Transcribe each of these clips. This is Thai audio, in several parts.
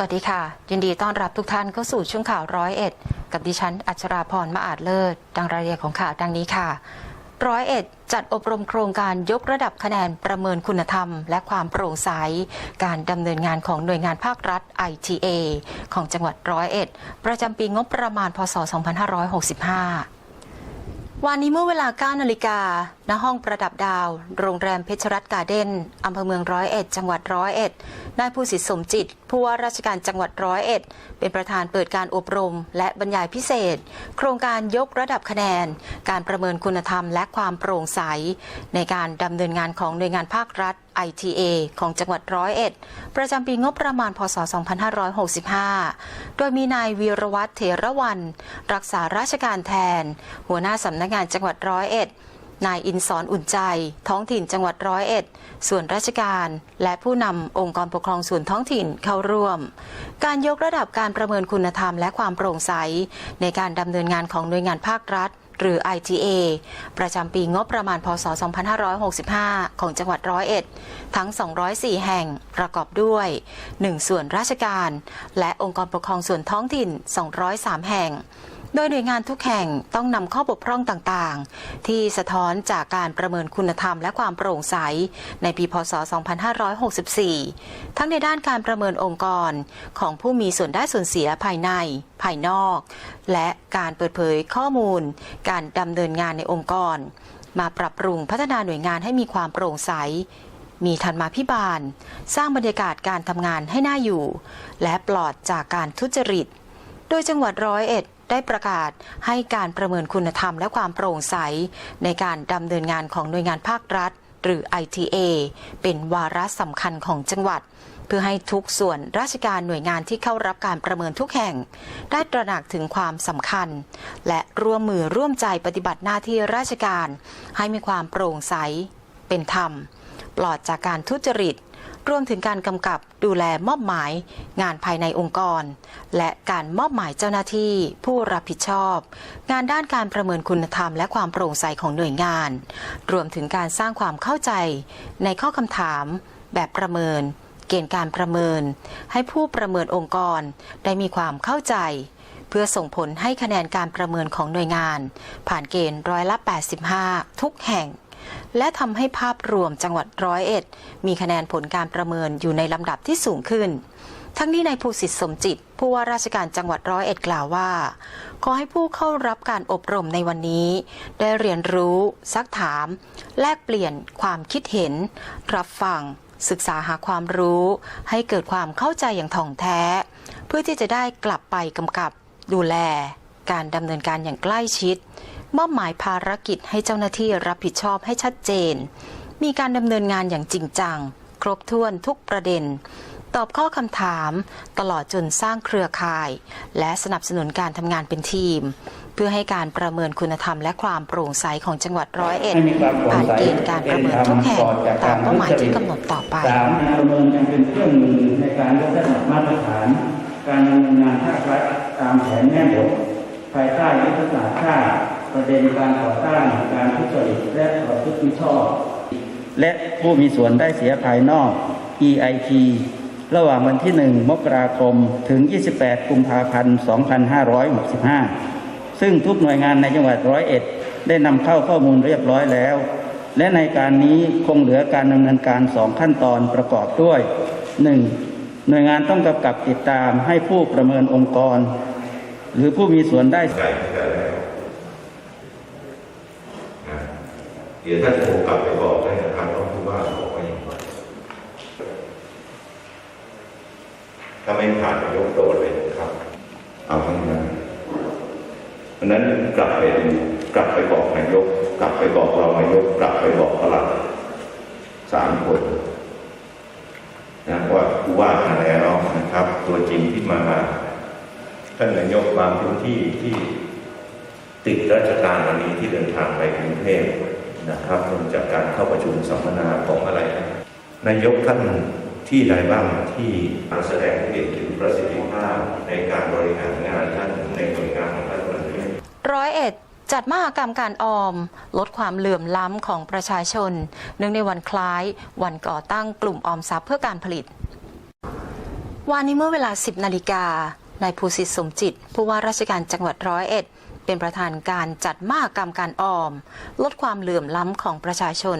สวัสดีค่ะ ยินดีต้อนรับทุกท่านเข้าสู่ช่วงข่าวร้อยเอ็ดกับดิฉันอัชราพรมาอาจเลิศดังรายละเอียดของข่าวดังนี้ค่ะร้อยเอ็ดจัดอบรมโครงการยกระดับคะแนนประเมินคุณธรรม และความโปร่งใส การดำเนินงานของหน่วยงานภาครัฐ ITA ของจังหวัดร้อยเอ็ดประจำปีงบประมาณพศ 2565วันนี้เมื่อเวลา 9 นาฬิกา ณ ห้องประดับดาว โรงแรมเพชรรัตน์การ์เด้น อำเภอเมืองร้อยเอ็ด จังหวัดร้อยเอ็ด นายผู้สิทธิสมจิต ผู้ว่าราชการจังหวัดร้อยเอ็ด เป็นประธานเปิดการอบรม และบรรยายพิเศษ โครงการยกระดับคะแนน การประเมินคุณธรรมและความโปร่งใส ในการดำเนินงานของหน่วยงานภาครัฐ ITA ของจังหวัดร้อยเอ็ด ประจำปีงบประมาณ พศ 2565 โดยมีนายวีรวัตรเถระวัน รักษาราชการแทน หัวหน้าสำนักงานจังหวัดร้อยเอ็ด นายอินสอนอุ่นใจ ท้องถิ่นจังหวัดร้อยเอ็ด ส่วนราชการ และผู้นำองค์กรปกครองส่วนท้องถิ่นเข้าร่วม การยกระดับการประเมินคุณธรรมและความโปร่งใส ในการดำเนินงานของหน่วยงานภาครัฐ หรือ ITA ประจำปีงบประมาณ พศ 2565 ของจังหวัดร้อยเอ็ด ทั้ง 204 แห่ง ประกอบด้วย 1 ส่วนราชการ และองค์กรปกครองส่วนท้องถิ่น 203 แห่ง โดยหน่วยงานทุกแห่งต้องนำข้อบกพร่องต่างๆ ที่สะท้อนจากการประเมินคุณธรรมและความโปร่งใส ในปีพศ 2564 ทั้งในด้านการประเมินองค์กรของผู้มีส่วนได้ส่วนเสียภายใน ภายนอก และการเปิดเผยข้อมูล การดำเนินงานในองค์กร มาปรับปรุงพัฒนาหน่วยงานให้มีความโปร่งใสมีธรรมาภิบาล สร้างบรรยากาศการทำงานให้น่าอยู่ และปลอดจากการทุจริต โดยจังหวัดร้อยเอ็ด ได้ประกาศให้การประเมินคุณธรรมและความโปร่งใส ในการดำเนินงานของหน่วยงานภาครัฐ หรือ ITA เป็นวาระสำคัญของจังหวัด เพื่อให้ทุกส่วนราชการหน่วยงานที่เข้ารับการประเมินทุกแห่ง ได้ตระหนักถึงความสำคัญ และร่วมมือร่วมใจปฏิบัติหน้าที่ราชการ ให้มีความโปร่งใส เป็นธรรม ปลอดจากการทุจริต รวมถึงการกำกับดูแลมอบหมาย งานภายในองค์กร และการมอบหมายเจ้าหน้าที่ผู้รับผิดชอบ งานด้านการประเมินคุณธรรมและความโปร่งใสของหน่วยงาน รวมถึงการสร้างความเข้าใจ ในข้อคำถาม แบบประเมิน เกณฑ์การประเมิน ให้ผู้ประเมินองค์กรได้มีความเข้าใจเพื่อส่งผลให้คะแนนการประเมินของหน่วยงาน ผ่านเกณฑ์ร้อยละ 85 ทุกแห่ง และทำให้ภาพรวมจังหวัดร้อยเอ็ดมีคะแนนผลการประเมินอยู่ในลำดับที่สูงขึ้น ทั้งนี้นายภูสิทธิ์สมจิต ผู้ว่าราชการจังหวัดร้อยเอ็ดกล่าวว่า ขอให้ผู้เข้ารับการอบรมในวันนี้ ได้เรียนรู้ ซักถาม แลกเปลี่ยนความคิดเห็น รับฟังศึกษาหาความรู้ ให้เกิดความเข้าใจอย่างถ่องแท้ เพื่อที่จะได้กลับไปกำกับดูแล การดำเนินการอย่างใกล้ชิด มอบหมายภารกิจให้เจ้าหน้าที่รับผิดชอบให้ชัดเจน มีการดำเนินงานอย่างจริงจัง ครบถ้วนทุกประเด็น ตอบข้อคำถาม ตลอดจนสร้างเครือข่าย และสนับสนุนการทำงานเป็นทีม เพื่อให้การประเมินคุณธรรมและความโปร่งใสของจังหวัดร้อยเอ็ดให้มีความโปร่ผ่านเกณฑ์การประเมินทุกแห่งตามเป้าหมายที่กำหนดต่อไปสามการประเมินยังเป็นเครื่องมือในการยกระดับมาตรฐาน การดำเนินงานภาครัฐตามแผนแม่บทภายใต้ยุทธศาสตร์ชาติ ประเด็นการต่อต้านการทุจริตและประพฤติมิชอบ และผู้มีส่วนได้เสียภายนอก EIT ระหว่างวันที่ 1 มกราคม ถึง 28 กุมภาพันธ์ 2565 ซึ่งทุกหน่วยงานในจังหวัดร้อยเอ็ดได้นำเข้าข้อมูลเรียบร้อยแล้ว และในการนี้คงเหลือการดำเนินการสองขั้นตอนประกอบด้วย 1. หน่วยงานต้องกำกับติดตามให้ผู้ประเมินองค์กร หรือผู้มีส่วนได้ ไก่ตั้งแต่แรกนะเดี๋ยวท่านโทรกลับไปบอกให้นะครับน้องผู้ว่าบอกว่าอย่างไรถ้าไม่ผ่านนายกโดนเลยนะครับ เอาทั้งนั้นเพราะนั้นกลับไปดูกลับไปบอกนายก กลับไปบอกเรองนายก กลับไปบอกปลัดสามคนนะว่าผู้ว่ามาแล้วนะครับ ตัวจริงที่มาท่านนายกบางพื้นที่ที่ติดราชการวันนี้ที่เดินทางไปกรุงเทพ นะครับเนื่องจากการเข้าประชุมสัมมนาของอะไรนายกท่านที่ใดบ้างที่มาแสดงให้เห็นถึงประสิทธิภาพในการบริหารงานท่านในหน่วยงานของท่านวันนี้ร้อยเอ็ดจัดมหกรรมการออม ลดความเหลื่อมล้ำของประชาชน เนื่องในวันคล้าย วันก่อตั้งกลุ่มออมทรัพย์เพื่อการผลิต วันนี้เมื่อเวลา 10 นาฬิกานายภูสิทธิ์สมจิต ผู้ว่าราชการจังหวัดร้อยเอ็ด เป็นประธานการจัดมหกรรมการออม ลดความเหลื่อมล้ำของประชาชน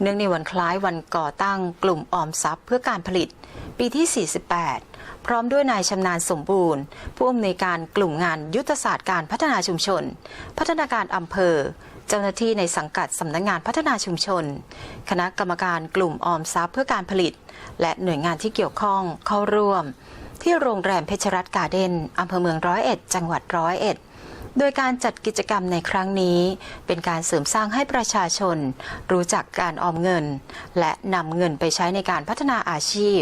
เนื่องในวันคล้ายวันก่อตั้งกลุ่มออมทรัพย์เพื่อการผลิต ปีที่ 48 พร้อมด้วยนายชำนาญสมบูรณ์ ผู้อำนวยการกลุ่มงานยุทธศาสตร์การพัฒนาชุมชน พัฒนาการอำเภอเจ้าหน้าที่ในสังกัดสำนักงานพัฒนาชุมชน คณะกรรมการกลุ่มออมทรัพย์เพื่อการผลิต และหน่วยงานที่เกี่ยวข้องเข้าร่วม ที่โรงแรมเพชรรัตน์การ์เด้นอำเภอเมืองร้อยเอ็ด จังหวัดร้อยเอ็ด โดยการจัดกิจกรรมในครั้งนี้ เป็นการเสริมสร้างให้ประชาชน รู้จักการออมเงิน และนำเงินไปใช้ในการพัฒนาอาชีพ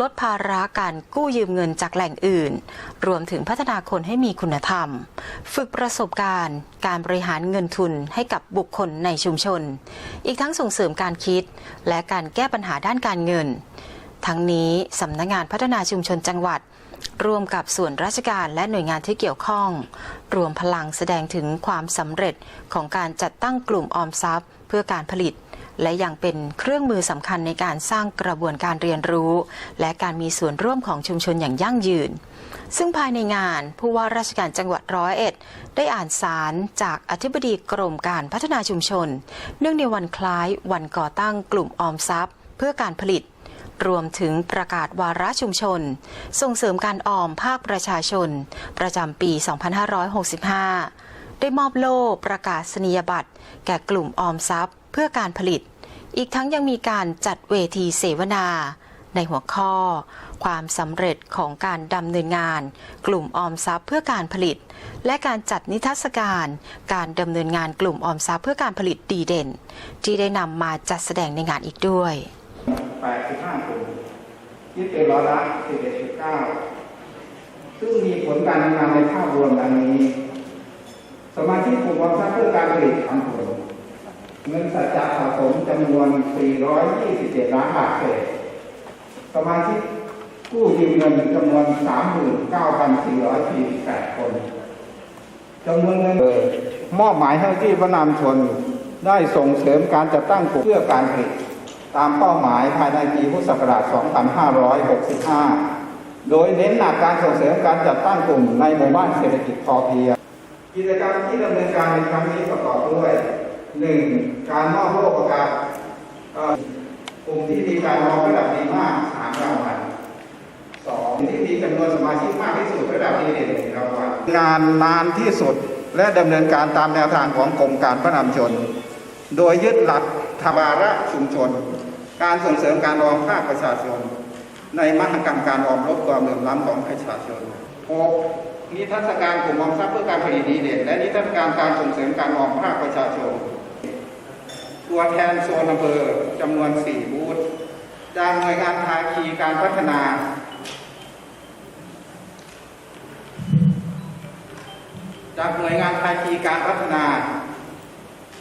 ลดภาระการกู้ยืมเงินจากแหล่งอื่น รวมถึงพัฒนาคนให้มีคุณธรรม ฝึกประสบการณ์ การบริหารเงินทุนให้กับบุคคลในชุมชน อีกทั้งส่งเสริมการคิด และการแก้ปัญหาด้านการเงินทั้งนี้ สำนักงานพัฒนาชุมชนจังหวัด ร่วมกับส่วนราชการและหน่วยงานที่เกี่ยวข้อง รวมพลังแสดงถึงความสำเร็จของการจัดตั้งกลุ่มออมทรัพย์ เพื่อการผลิต และยังเป็นเครื่องมือสำคัญในการสร้างกระบวนการเรียนรู้ และการมีส่วนร่วมของชุมชนอย่างยั่งยืน ซึ่งภายในงานผู้ว่าราชการจังหวัดร้อยเอ็ด ได้อ่านสารจากอธิบดีกรมการพัฒนาชุมชน เนื่องในวันคล้ายวันก่อตั้งกลุ่มออมทรัพย์ เพื่อการผลิต รวมถึงประกาศวาระชุมชน ส่งเสริมการออมภาคประชาชน ประจำปี 2565 ได้มอบโล่ประกาศนียบัตร แก่กลุ่มออมทรัพย์ เพื่อการผลิต อีกทั้งยังมีการจัดเวทีเสวนา ในหัวข้อ ความสำเร็จของการดำเนินงาน กลุ่มออมทรัพย์เพื่อการผลิต และการจัดนิทรรศการ การดำเนินงานกลุ่มออมทรัพย์เพื่อการผลิตดีเด่น ที่ได้นำมาจัดแสดงในงานอีกด้วย 85กลุ่มคิดเป็นร้อยละ11.9ซึ่งมีผลการทำงานในภาพรวมดังนี้ สมาชิกกลุ่มออมทรัพย์เพื่อการผลิตทำผลเงินสัจจะสะสมจำนวน 427 ล้านบาทเศษ สมาชิกกู้ยืมเงินจำนวน 39,448 คน จำนวนเงินเอ่อมอบหมายให้ที่พระนามชนได้ส่งเสริมการจัดตั้งกลุ่มเพื่อการผลิต ตามเป้าหมายภายในปีพุทธศักราช 2565 โดยเน้นหนักการส่งเสริมการจัดตั้งกลุ่มในหมู่บ้านเศรษฐกิจพอเพียง กิจกรรมที่ดำเนินการในครั้งนี้ประกอบด้วย 1. การมอบโล่ประกาศกลุ่มที่มีการมองระดับดีมากสามรางวัลสองที่มีจำนวนสมาชิกมากที่สุดระดับดีเด่นหนึ่งรางวัล งานนานที่สุดและดำเนินการตามแนวทางของกรมการพระนำชน โดยยึดหลัก ธรรมาระชุมชน การส่งเสริมการออมภาคประชาชน ในมหกรรมการออมลดความเหลื่อมล้ำของประชาชน 6. นิทรรศการกลุ่มออมทรัพย์เพื่อการผลิตดีเด่นและนิทรรศการการส่งเสริมการออมภาคประชาชน ตัวแทนโซนอำเภอจำนวน4บูธจากหน่วยงานภาคีการพัฒนาจากหน่วยงานภาคีการพัฒนา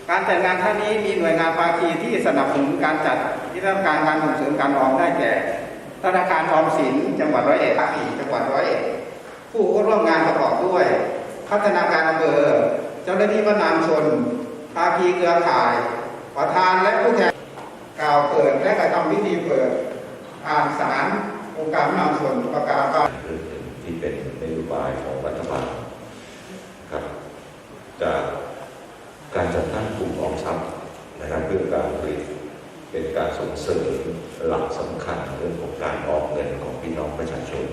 การจัดงานท่านนี้มีหน่วยงานภาคีที่สนับสนุนการจัดนิทรรศการการส่งเสริมการออมได้แก่ธนาคารออมสิน จังหวัดร้อยเอ็ดภาคีจังหวัดร้อยเอ็ดผู้เข้าร่วมงานประกอบด้วย พัฒนาการอำเภอเจ้าหน้าที่พระนามชนภาคีเครือข่าย ประธานและผู้แทนกล่าวเปิดและกระทำพิธีเปิดอ่านสารองค์การพระนามชนประกาศว่าเรื่องหนึ่งที่เป็นนโยบายของรัฐบาลครับจาก การจัดตั้งกลุ่มออมทรัพย์นะครับเพื่อการผลิตเป็นการส่งเสริมหลักสำคัญเรื่องของการออมเงินของพี่น้องประชาชน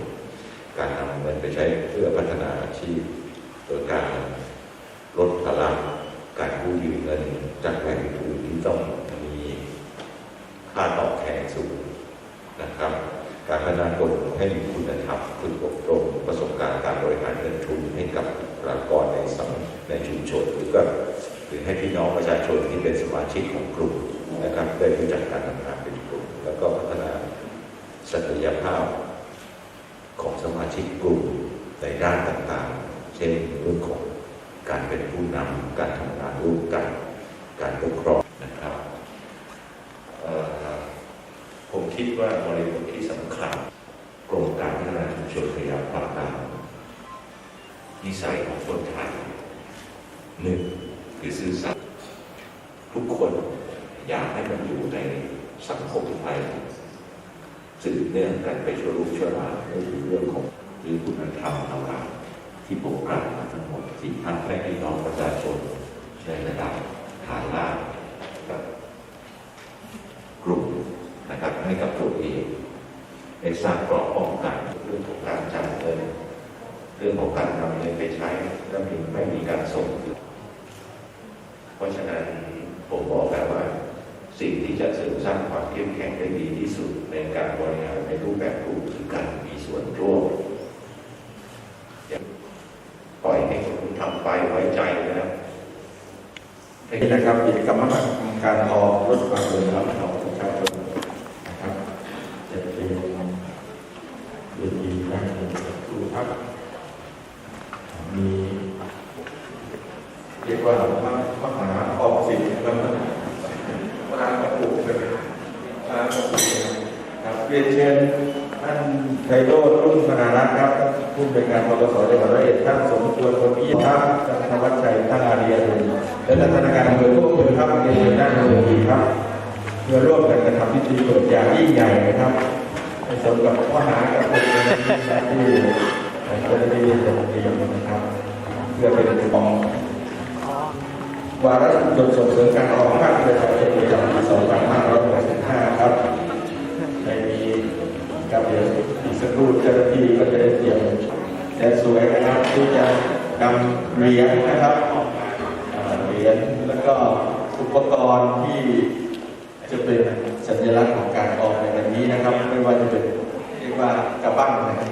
การนำเงินไปใช้เพื่อพัฒนาอาชีพโดยการลดภาระการกู้ยืมเงินจากแหล่งทุนที่ต้องมีค่าตอบแทนสูงนะครับ การพัฒนาคนให้มีคุณธรรมฝึกอบรมประสบการณ์การบริหารเงินทุนให้กับบุคลากรในสังในชุมชนหรือก็ หรือให้พี่น้องประชาชนที่เป็นสมาชิกของกลุ่มนะครับได้รู้จักการทำงานเป็นกลุ่ม แล้วก็พัฒนาศักยภาพของสมาชิกกลุ่มในด้านต่างๆ เช่นเรื่องของการเป็นผู้นำการทำงานร่วมกัน การปกครองนะครับผมคิดว่าบริบทที่สำคัญโครงการพัฒนาชุมชนพยายามผลักดันนิสัยของคนไทยหนึ่ง คือซื่อสัตย์ทุกคนอยากให้มันอยู่ในสังคมไทยสืบเนื่องกันไปชั่วลูกชั่วหลานก็คือเรื่องของหรือคุณธรรมต่างๆที่ปกปรากมาทั้งหมดที่ท่านและพี่น้องประชาชนในระดับฐานล่างกับกลุ่มนะครับให้กับตัวเองได้สร้างกราะป้องกันเรื่องของการจ่ายเงินเรื่องของการนำเงินไปใช้แล้วมีไม่มีการส่ง เพราะฉะนั้นผมบอกแล้วว่า สิ่งที่จะเสริมสร้างความเข้มแข็งได้ดีที่สุด ในการบริหารในรูปแบบกลุ่มคือการมีส่วนร่วมอย่าปล่อยให้คนทำไปไว้ใจนะครับนี่นะครับกิจกรรมการออกรถความเร็วครับของประชาชนนะครับจะเป็นเวทีการแข่งขันครูครับมีเรียกว่ามหาออกสิทธิ์แล้วก็มหาประปุกเป็นมหาประปุกครับเรียนเชิญท่าน ไพโรจน์รุ่งพนารัตน์ครับผู้บริการปปสจังหวัดร้อยเอ็ดท่านสมควรคนนี้ครับท่านธวัชชัยท่านอาเดียรุณและท่านธนาคารอำเภอทุกอำเภอครับเรียนเชิญด้านบนเวทีครับเพื่อร่วมกันกระทำพิธีเปิดอย่างยิ่งใหญ่นะครับในสมกับข้อหากับคนที่เจ้าหน้าที่จะได้เรียนจบเรียมนะครับ เพื่อเป็นของวาระชุมชนส่งเสริมการออกภาคประชาชนประจำปี2565ครับในมีกับเดี๋ยวอีกสักครู่เจ้าหน้าที่ก็จะได้เตรียม แต่สวยนะครับที่จะนำเหรียญนะครับเหรียญแล้วก็อุปกรณ์ที่จะเป็นสัญลักษณ์ของการออมในวันนี้นะครับ ไม่ว่าจะเป็นเรียกว่ากระบั้งนะครับ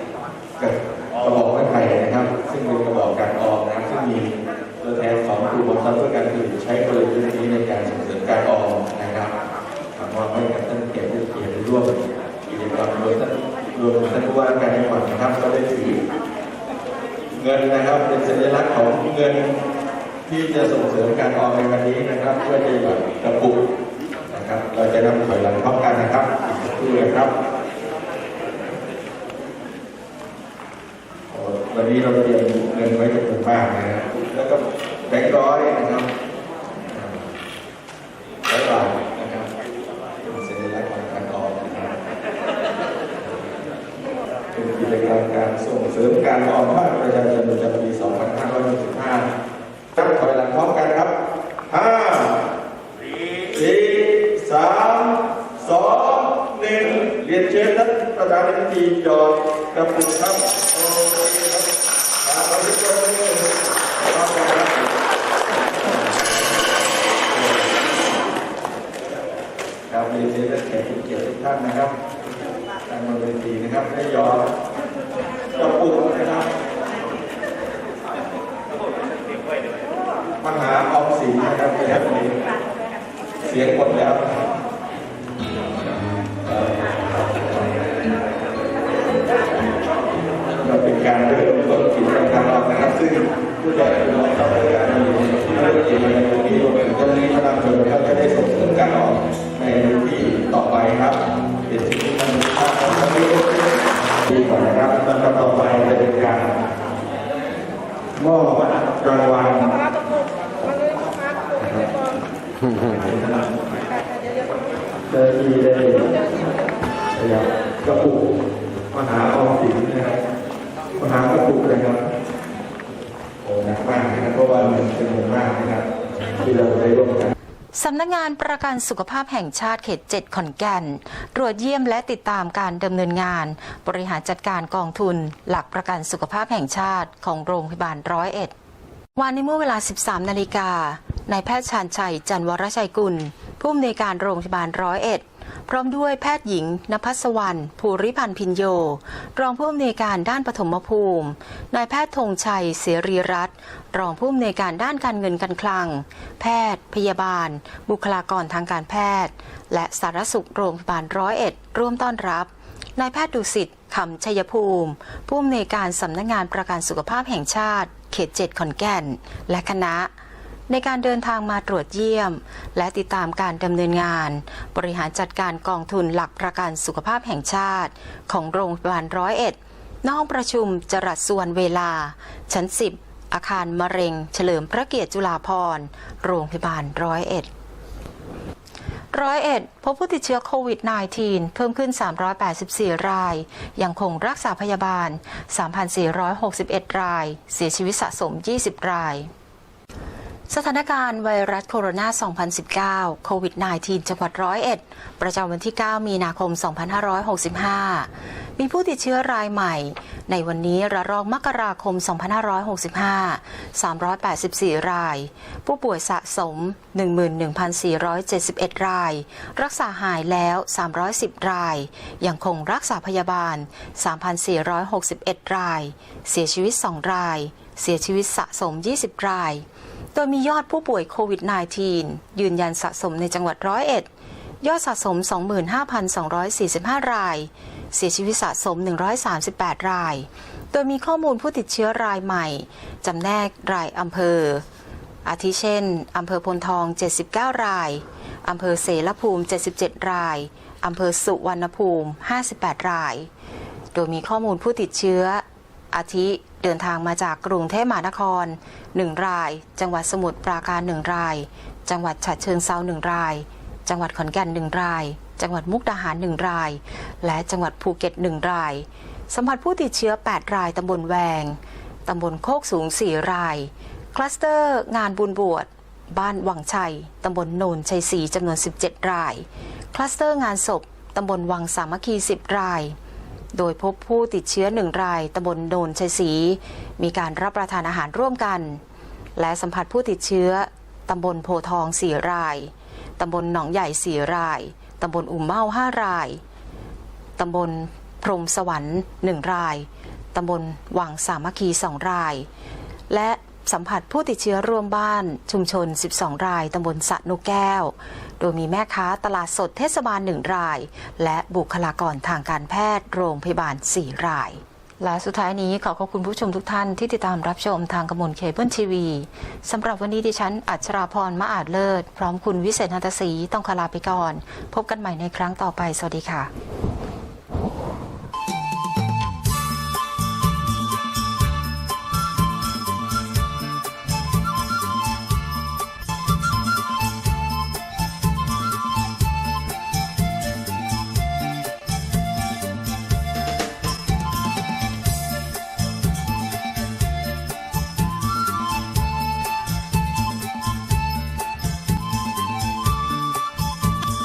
กระบอกไม้ไผ่นะครับ ซึ่งเป็นกระบอกการออมนะซึ่งมีตัวแทนของกลุ่มบังคับเพื่อการผลิตใช้กลยุทธ์นี้ในการส่งเสริมการออมนะครับทำว่าไม่กับท่านเกียรติเกียรติร่วมกิจกรรมโดยท่านรวมท่านผู้ว่าการจังหวัดนะครับก็ได้ถือ เงินนะครับ เป็นสัญลักษณ์ของเงินที่จะส่งเสริมการออมในวันนี้นะครับเพื่อจะแบบกระปุกนะครับ เราจะนำถอยหลังพร้อมกันนะครับอีกครู่นะครับ วันนี้เราเตรียมเงินไว้จำนวนมากนะแล้วก็แบงค์ร้อยนะครับร้อยบาทนะครับเป็นสัญลักษณ์ของการออมนะครับเป็นกิจกรรมการส่งเสริมการออมภาคประชาชนประจำปี 2565นับถอยหลังพร้อมกันครับ 5 4 3 2 1 เรียนเชิญท่านประธานในพิธีจอดกระปุกครับโอเคครับครับขอบคุณครับขอบคุณครับครับเรียนเชิญท่านแขกผู้เกียรติทุกท่านนะครับ ทางบนเวทีนะครับได้ยอมกระปุกนะครับมหาออมสินนะครับในวันนี้เสียงหมดแล้วเราเป็นการเริ่มต้นกิจกรรมนะครับซึ่งผู้ใหญ่เราทำด้วยกันที่เริ่มกิจกรรมในวันนี้รวมถึงเจ้าหน้าที่พนักงานนะครับจะได้ส่งเสริมการออกในที่ต่อไปครับเป็นสิ่งที่มันมีค่าของท่านนี้ดีกว่านะครับลำดับต่อไปจะเป็นการมอบรางวัลนะครับเจ้าหน้าที่ได้ ขยับกระปุกมหาออมสินนะครับมหากระปุกนะครับโอ้หนักมากนะครับเพราะว่ามันเป็นหมู่มากนะครับที่เราได้ร่วมกันสำนักงงานประกันสุขภาพแห่งชาติเขต 7 ขอนแก่น ตรวจเยี่ยมและติดตามการดำเนินงาน บริหารจัดการกองทุน หลักประกันสุขภาพแห่งชาติของโรงพยาบาลร้อยเอ็ดวันในเมื่อเวลา 13 นาฬิกานายแพทย์ชาญชัย จันวรชัยกุล ผู้อำนวยการโรงพยาบาลร้อยเอ็ด พร้อมด้วยแพทย์หญิงนภัสวรรณภูริพันธ์พินโย รองผู้อำนวยการด้านปฐมภูมิ นายแพทย์ธงชัย เสรีรัตน์รองผู้อำนวยการด้านการเงินการคลัง แพทย์ พยาบาล บุคลากรทางการแพทย์ และสารสุขโรงพยาบาลร้อยเอ็ดร่วมต้อนรับนายแพทย์ดุสิตขำชัยภูมิ ผู้อำนวยการสำนักงานประกันสุขภาพแห่งชาติ เขต7ขอนแก่น และคณะ ในการเดินทางมาตรวจเยี่ยม และติดตามการดำเนินงาน บริหารจัดการกองทุนหลักประกันสุขภาพแห่งชาติ ของโรงพยาบาลร้อยเอ็ดน้องประชุมจรัสส่วนเวลา ชั้น 10 อาคารมะเร็ง เฉลิมพระเกียรติจุฬาภรณ์โรงพยาบาลร้อยเอ็ดร้อยเอ็ดพบผู้ติดเชื้อโควิด -19 เพิ่มขึ้น 384 ราย ยังคงรักษาพยาบาล 3,461 ราย เสียชีวิตสะสม 20 ราย สถานการณ์ไวรัสโคโรนา 2019 โควิด -19 จังหวัดร้อยเอ็ด ประจำวันที่ 9 มีนาคม 2565 มีผู้ติดเชื้อรายใหม่ ในวันนี้ระลอกมกราคม 2565 384 ราย ผู้ป่วยสะสม 11,471 ราย รักษาหายแล้ว 310 ราย ยังคงรักษาพยาบาล 3,461 ราย เสียชีวิต 2 ราย เสียชีวิตสะสม 20 ราย โดยมียอดผู้ป่วยโควิด -19 ยืนยันสะสมในจังหวัดร้อยเอ็ดยอดสะสม 25,245 ราย เสียชีวิตสะสม 138 ราย โดยมีข้อมูลผู้ติดเชื้อรายใหม่ จำแนกรายอำเภอ อาทิเช่น อำเภอพลทอง 79 ราย อำเภอเสรภูมิ 77 ราย อำเภอสุวรรณภูมิ 58 ราย โดยมีข้อมูลผู้ติดเชื้อ อาทิ เดินทางมาจากกรุงเทพมหานคร 1 ราย จังหวัดสมุทรปราการ 1 ราย จังหวัดฉะเชิงเซา1ราย จังหวัดขอนแก่น 1 ราย จังหวัดมุกดาหาร 1 ราย และจังหวัดภูเก็ต 1 ราย สัมผัสผู้ติดเชื้อ 8 รายตำบลแวงตำบลโคกสูง 4 ราย คลัสเตอร์งานบุญบวช บ้านวังชัย ตำบลโนนชัยศรีจำนวน 17 ราย คลัสเตอร์งานศพ ตำบลวังสามัคคี 10 ราย โดยพบผู้ติดเชื้อหนึ่งรายตำบลโนนชัยศรีมีการรับประทานอาหารร่วมกัน และสัมผัสผู้ติดเชื้อตำบลโพทองสี่รายตำบลหนองใหญ่สี่รายตำบลอุ่มเม้าห้ารายตำบลพรมสวรรค์หนึ่งรายตำบลวังสามัคคีสองราย และ สัมผัสผู้ติดเชื้อร่วมบ้านชุมชน 12 ราย ตำบลสะนุแก้ว โดยมีแม่ค้าตลาดสดเทศบาล 1 ราย และบุคลากรทางการแพทย์โรงพยาบาล 4 ราย และสุดท้ายนี้ขอขอบคุณผู้ชมทุกท่านที่ติดตามรับชมทางกระมวลเคเบิลทีวีสำหรับวันนี้ดิฉัน อัชราพรมาอาจเลิศ พร้อมคุณวิเศษนันทศรีต้องขอลาไปก่อน พบกันใหม่ในครั้งต่อไป สวัสดีค่ะ